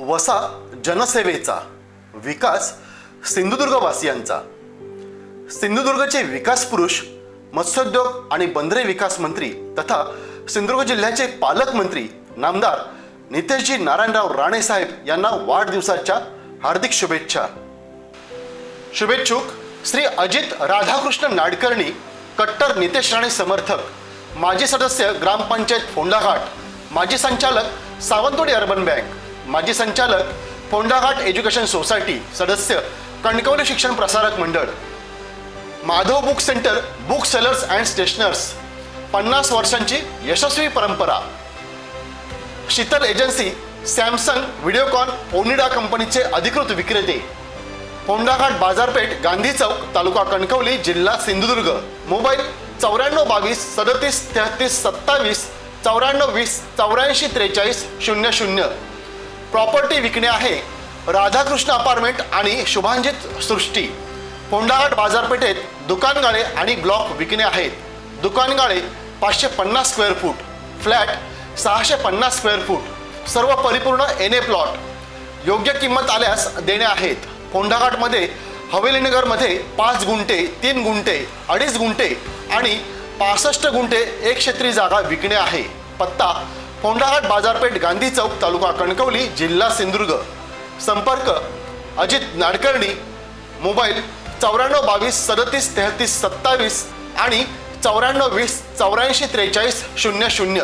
वसा जनसेवेचा विकास सिंधुदुर्गवासियांचा. सिंधुदुर्गचे विकास पुरुष मत्स्योद्योग आणि बंदरे विकास मंत्री तथा सिंधुदुर्ग जिल्ह्याचे पालकमंत्री नामदार नितेशजी नारायणराव राणे साहेब यांना वाढदिवसाच्या हार्दिक शुभेच्छा. शुभेच्छुक श्री अजित राधाकृष्ण नाडकर्णी कट्टर नितेश राणे समर्थक माजी सदस्य ग्रामपंचायत फोंडाघाट माजी संचालक सावंतवाडी अर्बन बँक. माजी संचालक फोंडाघाट एज्युकेशन सोसायटी सदस्य Kankavli Shikshan Prasarak Mandal Madhav book centre book sellers and stationers पन्नास वर्षांची यशस्वी परंपरा. शीतल एजन्सी सॅमसंग व्हिडिओकॉन ओनिडा कंपनीचे अधिकृत विक्रेते. फोंडाघाट बाजारपेठ गांधी चौक तालुका कणकवली जिल्हा सिंधुदुर्ग. मोबाईल चौऱ्याण्णव बावीस सदतीस तेहतीस सत्तावीस चौऱ्याण्णव वीस चौऱ्याऐंशी त्रेचाळीस शून्य शून्य. प्रॉपर्टी विकणे आहे. राधाकृष्ण अपार्टमेंट आणि शुभांजित सृष्टी. फोंडाघाट बाजारपेठेत दुकानगाळे आणि ब्लॉक विकणे आहेत. दुकानगाळे पाचशे पन्नास स्क्वेअर फूट फ्लॅट सहाशे पन्नास स्क्वेअर फूट सर्व परिपूर्ण एन ए प्लॉट योग्य किंमत आल्यास देणे आहेत. फोंडाघाटमध्ये हवेलीनगरमध्ये पाच गुंठे तीन गुंठे अडीच गुंठे आणि पासष्ट गुंठे एक क्षेत्री जागा विकणे आहे. पत्ता फोंडाघाट बाजारपेठ गांधी चौक तालुका कणकवली जिल्हा सिंधुदुर्ग. संपर्क अजित नाडकर्णी. मोबाईल चौऱ्याण्णव बावीस सदतीस तेहतीस सत्तावीस आणि चौऱ्याण्णव वीस चौऱ्याऐंशी त्रेचाळीस शून्य शून्य.